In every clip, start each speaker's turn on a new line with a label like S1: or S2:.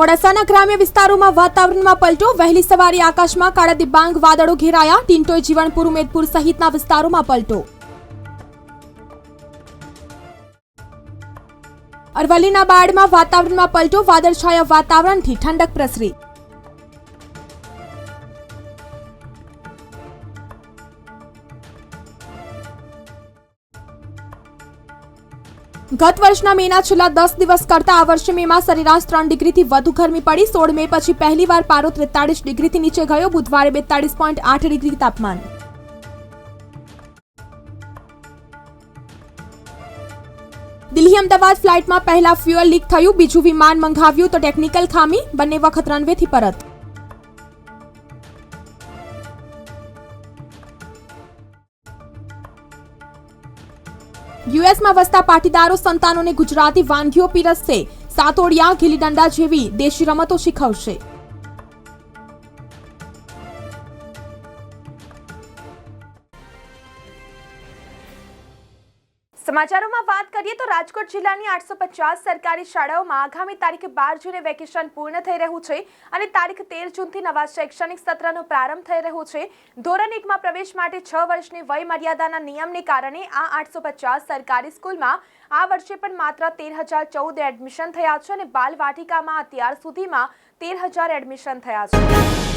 S1: મોડાસાના ગ્રામ્ય વિસ્તારોમાં વાતાવરણમાં પલટો. વહેલી સવારે આકાશમાં કાળા દિબાંગ વાદળો ઘેરાયા. ટિન્ટોય જીવણપુર ઉમેદપુર સહિતના વિસ્તારોમાં પલટો. અરવલ્લીના બાળમાં વાતાવરણમાં પલટો. વાદળછાયા વાતાવરણથી ઠંડક પ્રસરી. ગત વર્ષના મેના છેલ્લા દસ દિવસ કરતા આ વર્ષે મેમાં સરેરાશ ત્રણ ડિગ્રીથી વધુ ગરમી પડી. સોળ મે પછી પહેલીવાર પારો ત્રેતાળીસ ડિગ્રીથી નીચે ગયો. બુધવારે બેતાળીસ પોઈન્ટ આઠ ડિગ્રી તાપમાન. દિલ્હી અમદાવાદ ફ્લાઇટમાં પહેલા ફ્યુઅલ લીક થયું. બીજું વિમાન મંગાવ્યું તો ટેકનિકલ ખામી. બંને વખત રનવેથી પરત. યુએસમાં વસતા પાટીદારો સંતાનોને ગુજરાતી વાનગીઓ પીરસશે. સાતોડિયા ગીલીદંડા જેવી દેશી રમતો શીખવશે.
S2: સમાચારોમાં વાત કરીએ તો રાજકોટ જિલ્લાની આઠસો પચાસ સરકારી શાળાઓમાં આગામી તારીખ બાર જૂને વેકેશન પૂર્ણ થઈ રહ્યું છે અને તારીખ તેર જૂનથી નવા શૈક્ષણિક સત્રનો પ્રારંભ થઈ રહ્યો છે. ધોરણ એકમાં પ્રવેશ માટે છ વર્ષની વય મર્યાદાના નિયમને કારણે આ આઠસો પચાસ સરકારી સ્કૂલમાં આ વર્ષે પણ માત્ર તેર હજાર ચૌદ એડમિશન થયા છે અને બાલ વાટિકામાં અત્યાર સુધીમાં તેર હજાર એડમિશન થયા છે.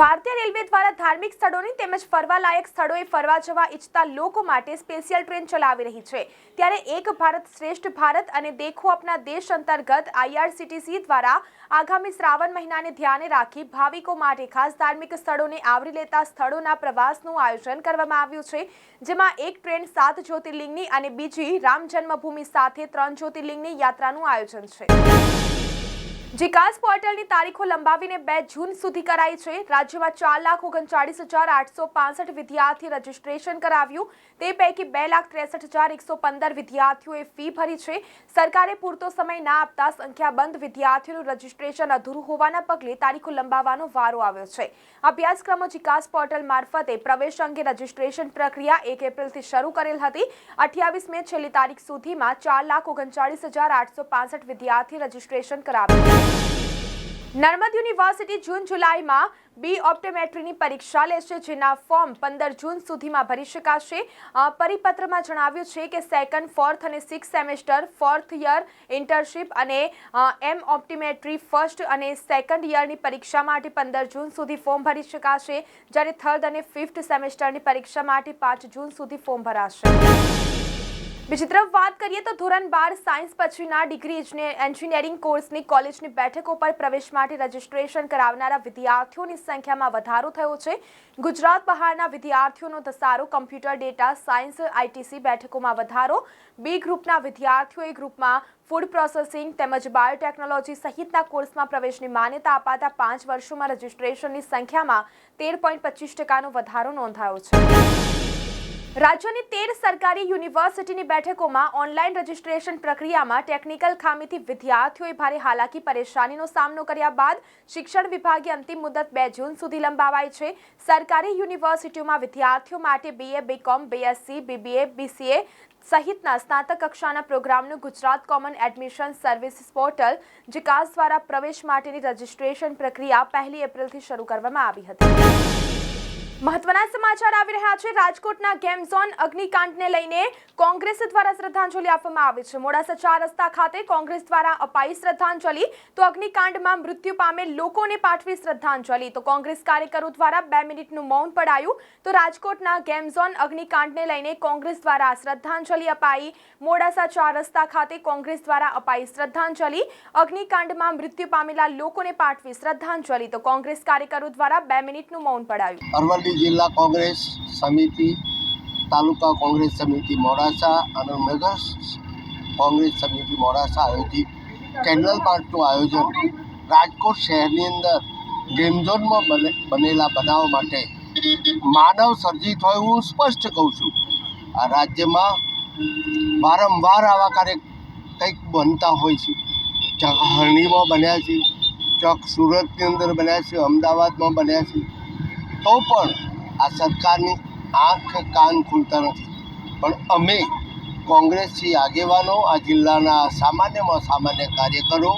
S2: ભારતીય રેલવે દ્વારા ધાર્મિક સ્થળોની તેમજ ફરવાલાયક સ્થળોએ ફરવા જવા ઈચ્છતા લોકો માટે સ્પેશિયલ ટ્રેન ચલાવી રહી છે. ત્યારે એક ભારત શ્રેષ્ઠ ભારત અને દેખો અપના દેશ અંતર્ગત આઈઆરસીટીસી દ્વારા આગામી શ્રાવણ મહિનાને ધ્યાને રાખી ભાવિકો માટે ખાસ ધાર્મિક સ્થળોને આવરી લેતા સ્થળોના પ્રવાસનું આયોજન કરવામાં આવ્યું છે. જેમાં એક ટ્રેન સાત જ્યોતિર્લિંગની અને બીજી રામ જન્મભૂમિ સાથે ત્રણ જ્યોતિર્લિંગની યાત્રાનું આયોજન છે. વિકાસ પોર્ટલની તારીખો લંબાવીને બે જૂન સુધી કરાઈ છે. રાજ્યમાં ચાર લાખ ઓગણચાળીસ હજાર આઠસો પાસઠ વિદ્યાર્થી રજીસ્ટ્રેશન કરાવ્યું. તે પૈકી બે લાખ ત્રેસઠ હજાર એકસો પંદર વિદ્યાર્થીઓએ ફી ભરી છે. સરકારે પૂરતો સમય ના આપતા સંખ્યાબંધ વિદ્યાર્થીઓનું રજીસ્ટ્રેશન અધૂરું હોવાના પગલે તારીખો લંબાવવાનો વારો આવ્યો છે. અભ્યાસક્રમો વિકાસ પોર્ટલ મારફતે પ્રવેશ અંગે રજીસ્ટ્રેશન પ્રક્રિયા એક એપ્રિલથી શરૂ કરેલ હતી. અઠ્યાવીસ મે છેલ્લી તારીખ સુધીમાં ચાર લાખ ઓગણચાળીસ હજાર આઠસો પાસઠ વિદ્યાર્થી રજીસ્ટ્રેશન કરાવ્યું. નર્મદ યુનિવર્સિટી જૂન જુલાઈમાં બી ઓપ્ટોમેટ્રીની પરીક્ષા લેશે, જેના ફોર્મ પંદર જૂન સુધીમાં ભરી શકાશે. પરિપત્રમાં જણાવ્યું છે કે સેકન્ડ ફોર્થ અને six semester fourth year internship અને એમ ઓપ્ટિમેટ્રી ફર્સ્ટ અને સેકન્ડ યરની પરીક્ષા માટે પંદર જૂન સુધી ફોર્મ ભરી શકાશે. જ્યારે થર્ડ અને ફિફ્થ સેમેસ્ટરની પરીક્ષા માટે પાંચ જૂન સુધી ફોર્મ ભરાશે. બીજી તરફ વાત કરીએ તો ધોરણ બાર સાયન્સ પછીના ડિગ્રી એન્જિનિયરિંગ કોર્સની કોલેજની બેઠકો પર પ્રવેશ માટે રજીસ્ટ્રેશન કરાવનારા વિદ્યાર્થીઓની સંખ્યામાં વધારો થયો છે. ગુજરાત બહારના વિદ્યાર્થીઓનો ધસારો, કમ્પ્યુટર ડેટા, સાયન્સ, આઈટીસી બેઠકોમાં વધારો. બી ગ્રુપના વિદ્યાર્થીઓએ ગ્રુપમાં ફૂડ પ્રોસેસિંગ તેમજ બાયોટેકનોલોજી સહિતના કોર્સમાં પ્રવેશની માન્યતા અપાતા પાંચ વર્ષોમાં રજીસ્ટ્રેશનની સંખ્યામાં તેર પોઈન્ટ પચીસ ટકાનો વધારો નોંધાયો છે. રાજ્યની તેર સરકારી યુનિવર્સિટીની બેઠકોમાં ઓનલાઈન રજીસ્ટ્રેશન પ્રક્રિયામાં ટેકનિકલ ખામીથી વિદ્યાર્થીઓએ ભારે હાલાકી, પરેશાનીનો સામનો કર્યા બાદ શિક્ષણ વિભાગે અંતિમ મુદત બે જૂન સુધી લંબાવાઈ છે. સરકારી યુનિવર્સિટીઓમાં વિદ્યાર્થીઓ માટે BA BCom BSc BBA BCA સહિતના સ્નાતક કક્ષાના પ્રોગ્રામનું Gujarat common admission services portal વિકાસ દ્વારા પ્રવેશ માટેની રજીસ્ટ્રેશન પ્રક્રિયા પહેલી એપ્રિલથી શરૂ કરવામાં આવી હતી. મહત્વના સમાચાર આવી રહ્યા છે. રાજકોટના ગેમ ઝોન અગ્નિકાંડને લઈને કોંગ્રેસ દ્વારા શ્રદ્ધાંજલિ આપવામાં આવી છે. મોડાસા ચાર રસ્તા ખાતે કોંગ્રેસ દ્વારા અપાઈ શ્રદ્ધાંજલિ. તો અગ્નિકાંડમાં મૃત્યુ પામેલ લોકોને પાઠવી શ્રદ્ધાંજલિ. તો કોંગ્રેસ કાર્યકરો દ્વારા બે મિનિટનું મૌન પડાયું. તો રાજકોટના ગેમ ઝોન અગ્નિકાંડને લઈને કોંગ્રેસ દ્વારા શ્રદ્ધાંજલિ અપાઈ. મોડાસા ચાર રસ્તા ખાતે કોંગ્રેસ દ્વારા અપાઈ શ્રદ્ધાંજલિ. અગ્નિકાંડમાં મૃત્યુ પામેલા લોકોને પાઠવી શ્રદ્ધાંજલિ. તો કોંગ્રેસ કાર્યકરો દ્વારા બે મિનિટનું મૌન પડાયું.
S3: અરવલ્લી જિલ્લા કોંગ્રેસ સમિતિ, તાલુકા કોંગ્રેસ સમિતિ મોડાસા, અને નગર કોંગ્રેસ સમિતિ મોડાસા આયોજિત કેન્ડલ માર્ચનું આયોજન રાજકોટ શહેરની અંદર ગેમ ઝોનમાં બને, બનેલા બનાવ માટે માનવ સર્જિત હોય હું સ્પષ્ટ કહું છું. આ રાજ્યમાં વારંવાર આવા કાર્ય કંઈક બનતા હોય છે. ક્યાંક હરણીમાં બન્યા છે ક્યાંક સુરતની અંદર બન્યા છે, અમદાવાદમાં બન્યા છે. તો પણ આ સરકારની આંખ કાન ખુલતા નથી. પણ અમે કોંગ્રેસથી આગેવાનો, આ જિલ્લાના સામાન્યમાં સામાન્ય કાર્યકરો,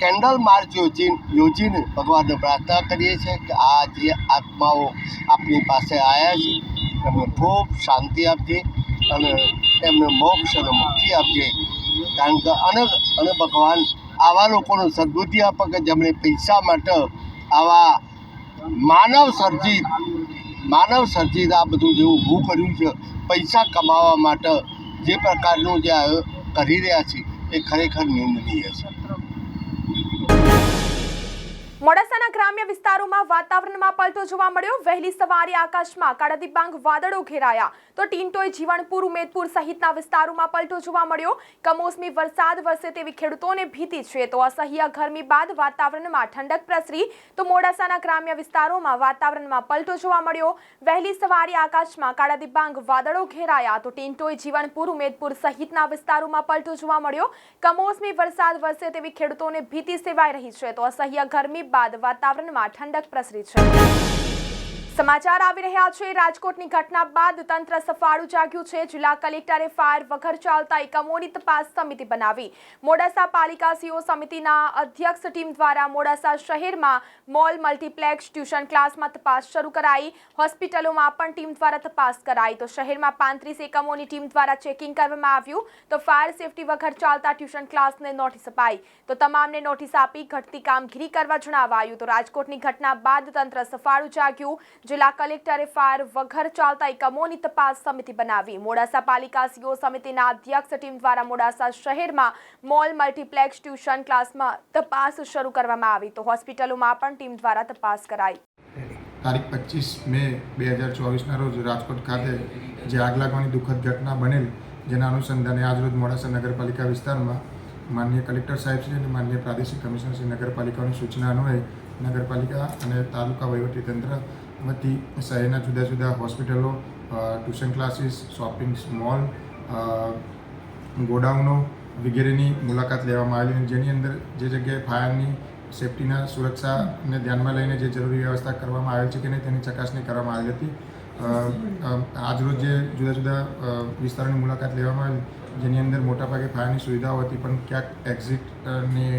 S3: કેન્ડલ માર્ચ યોજી, યોજીને ભગવાનને પ્રાર્થના કરીએ છીએ કે આ જે આત્માઓ આપની પાસે આવ્યા છે, એમને ખૂબ શાંતિ આપજે અને એમને મોક્ષ અને મુક્તિ આપજે. કારણ કે અને અને ભગવાન આવા લોકોને સદબુદ્ધિ આપે કે જેમણે પૈસા માટે આવા માનવ સર્જિત માનવ સર્જિત આ બધું જેવું ઊભું કર્યું છે, પૈસા કમાવા માટે જે પ્રકારનું જે કરી રહ્યા છે, એ ખરેખર નિંદનીય છે.
S2: મોડાસાના ગ્રામ્ય વિસ્તારોમાં વાતાવરણમાં પલટો જોવા મળ્યો. વહેલી સવારે આકાશમાં કાળા દિબાંગ વાદળો ઘેરાયા. તો ટીન્ટોય જીવણપુર, ઉમેદપુર સહિતના વિસ્તારોમાં પલટો જોવા મળ્યો. કમોસમી વરસાદ વરસે તેવી ખેડૂતોને ભીતિ છે. તો અસહ્ય ગરમી બાદ વાતાવરણમાં ઠંડક પ્રસરી. તો મોડાસાના ગ્રામ્ય વિસ્તારોમાં વાતાવરણમાં પલટો જોવા મળ્યો. વહેલી સવારે આકાશમાં કાળા દિબાંગ વાદળો ઘેરાયા. તો ટીન્ટોય જીવણપુર, ઉમેદપુર સહિતના વિસ્તારોમાં પલટો જોવા મળ્યો. કમોસમી વરસાદ વરસે તેવી ખેડૂતોને ભીતિ સેવાઈ રહી છે. તો અસહ્ય ગરમી બાદ વાતાવરણમાં ઠંડક પ્રસરી છે. સમાચાર આવી રહ્યા છે. રાજકોટની ઘટના બાદ તંત્ર સફાળું જાગ્યું છે. જિલ્લા કલેક્ટરે ફાયર વગર ચાલતા એકમોની તપાસ સમિતિ બનાવી. મોડાસા પાલિકા સીઓ સમિતિના અધ્યક્ષ ટીમ દ્વારા મોડાસા શહેરમાં મોલ મલ્ટીપ્લેક્સ ટ્યુશન ક્લાસમાં તપાસ શરૂ કરાઈ. હોસ્પિટલોમાં પણ ટીમ દ્વારા તપાસ કરાઈ. તો શહેરમાં પાંત્રીસ એકમોની ટીમ દ્વારા ચેકિંગ કરવામાં આવ્યું. તો ફાયર સેફટી વગર ચાલતા ટ્યુશન ક્લાસને નોટિસ અપાઈ. તો તમામને નોટિસ આપી ઘટતી કામગીરી કરવા જણાવાયું. તો રાજકોટની ઘટના બાદ તંત્ર સફાળું જાગ્યું. જિલ્લા કલેક્ટરે ફાયર વગર ચાલતા એકમોની તપાસ સમિતિ બનાવી. મોડાસા પાલિકા સીઓ સમિતિના અધ્યક્ષ ટીમ દ્વારા મોડાસા શહેરમાં મોલ મલ્ટીપ્લેક્સ ટ્યુશન ક્લાસમાં તપાસ શરૂ કરવામાં આવી. તો હોસ્પિટલોમાં પણ ટીમ દ્વારા તપાસ કરાઈ.
S4: તારીખ પચીસ મે બે હજાર ચોવીસના રોજ રાજકોટ ખાતે જે આગ લાગવાની દુઃખદ ઘટના બનેલ, જેના અનુસંધાને આજરોજ મોડાસા નગરપાલિકા વિસ્તારમાં માન્ય કલેક્ટર સાહેબશ્રી અને માન્ય પ્રાદેશિક કમિશનર શ્રી નગરપાલિકાની સૂચના અન્વયે નગરપાલિકા અને તાલુકા વહીવટીતંત્ર વતી શહેરના જુદા જુદા હોસ્પિટલો ટ્યુશન ક્લાસીસ, શોપિંગ મોલ ગોડાઉનો વગેરેની મુલાકાત લેવામાં આવેલી જેની અંદર જે જગ્યાએ ફાયરની સેફટીના સુરક્ષાને ધ્યાનમાં લઈને જે જરૂરી વ્યવસ્થા કરવામાં આવેલ છે કે નહીં તેની ચકાસણી કરવામાં આવી હતી. આજરોજ જે જુદા જુદા વિસ્તારોની મુલાકાત લેવામાં આવેલી, જેની અંદર મોટાભાગે ફાયરની સુવિધાઓ હતી, પણ ક્યાંક એક્ઝિટની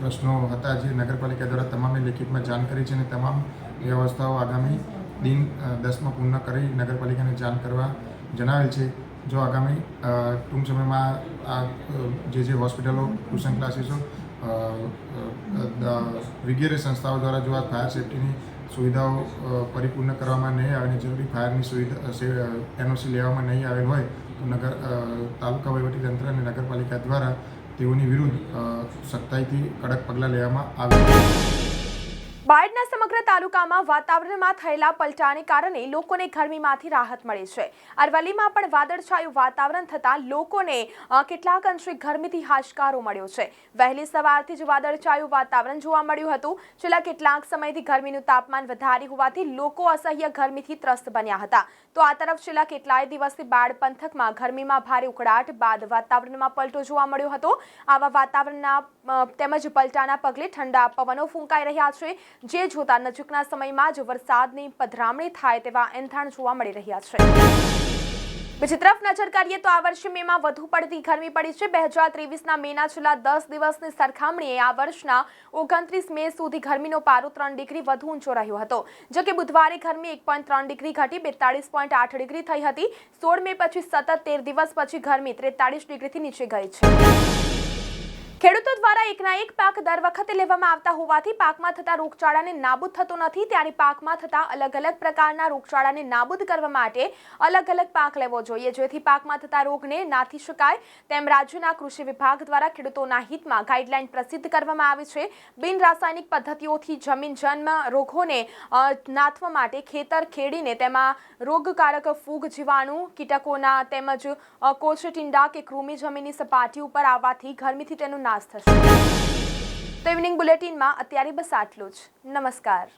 S4: પ્રશ્નો હતા જે નગરપાલિકા દ્વારા તમામે લેખિતમાં જાણ કરી છે અને તમામ વ્યવસ્થાઓ આગામી દિન દસમાં પૂર્ણ કરી નગરપાલિકાને જાણ કરવા જણાવેલ છે. જો આગામી ટૂંક સમયમાં આ જે જે હોસ્પિટલો, ટ્યુશન ક્લાસીસો વગેરે સંસ્થાઓ દ્વારા જો આ ફાયર સેફ્ટીની સુવિધાઓ પરિપૂર્ણ કરવામાં નહીં આવે અને જરૂરી ફાયરની સુવિધા એનઓસી લેવામાં નહીં આવેલ હોય, તો નગર તાલુકા વહીવટીતંત્ર અને નગરપાલિકા દ્વારા તેઓની વિરુદ્ધ સત્તાઈથી કડક પગલાં લેવામાં આવે.
S2: બાયડના સમગ્ર તાલુકામાં વાતાવરણમાં થયેલા પલટાને કારણે લોકોને ગરમીમાંથી રાહત મળી છે. અરવલ્લીમાં પણ વાદળછાયું વાતાવરણ થતાં લોકોને કેટલાક અંશે ગરમીથી હાશકારો મળ્યો છે. વહેલી સવારથી જ વાદળછાયું વાતાવરણ જોવા મળ્યું હતું. છેલ્લા કેટલાક સમયથી ગરમીનું તાપમાન વધારે હોવાથી લોકો અસહ્ય ગરમીથી ત્રસ્ત બન્યા હતા. તો આ તરફ છેલ્લા કેટલાય દિવસથી બાળ પંથકમાં ગરમીમાં ભારે ઉકળાટ, બાદ વાતાવરણમાં પલટો જોવા મળ્યો હતો. આવા વાતાવરણના તેમજ પલટાના પગલે ઠંડા પવનો ફૂંકાઈ રહ્યા છે. જે જોતા નજીકના સમયમાં જ વરસાદની પધરામણી થાય તેવા એંધાણ જોવા મળી રહ્યા છે. બીજી તરફ નજર કરીએ તો આ વર્ષે મેમાં વધુ પડતી ગરમી પડી છે. બે હજાર ત્રેવીસના મેના છેલ્લા દસ દિવસની સરખામણીએ આ વર્ષના ઓગણત્રીસ મે સુધી ગરમીનો પારો ત્રણ ડિગ્રી વધુ ઊંચો રહ્યો હતો. જો કે બુધવારે ગરમી એક પોઈન્ટ ત્રણ ડિગ્રી ઘટી બેતાળીસ પોઈન્ટ આઠ ડિગ્રી થઈ હતી. સોળ મે પછી સતત તેર દિવસ પછી ગરમી ત્રેતાળીસ ડિગ્રીથી નીચે ગઈ છે. ખેડૂતો દ્વારા એકના એક પાક દર વખતે લેવામાં આવતા હોવાથી પાકમાં થતા રોગચાળાને નાબૂદ થતો નથી. ત્યારે પાકમાં થતા અલગ અલગ પ્રકારના રોગચાળાને નાબૂદ કરવા માટે અલગ અલગ પાક લેવો જોઈએ. જેથી પાકમાં થતા રોગને નાથી શકાય તેમ રાજ્યના કૃષિ વિભાગ દ્વારા ખેડૂતોના હિતમાં ગાઈડલાઈન પ્રસિદ્ધ કરવામાં આવી છે. બિન રાસાયણિક પદ્ધતિઓથી જમીન જન્મ રોગોને નાથવા માટે ખેતર ખેડીને તેમાં રોગકારક ફૂગ, જીવાણુ કીટકોના તેમજ કોચટીંડા કે કૃમિ જમીનની સપાટી ઉપર આવવાથી ગરમીથી તેનો નાશ થશે. તો ઇવનિંગ બુલેટિનમાં અત્યારે બસ આટલું જ. નમસ્કાર.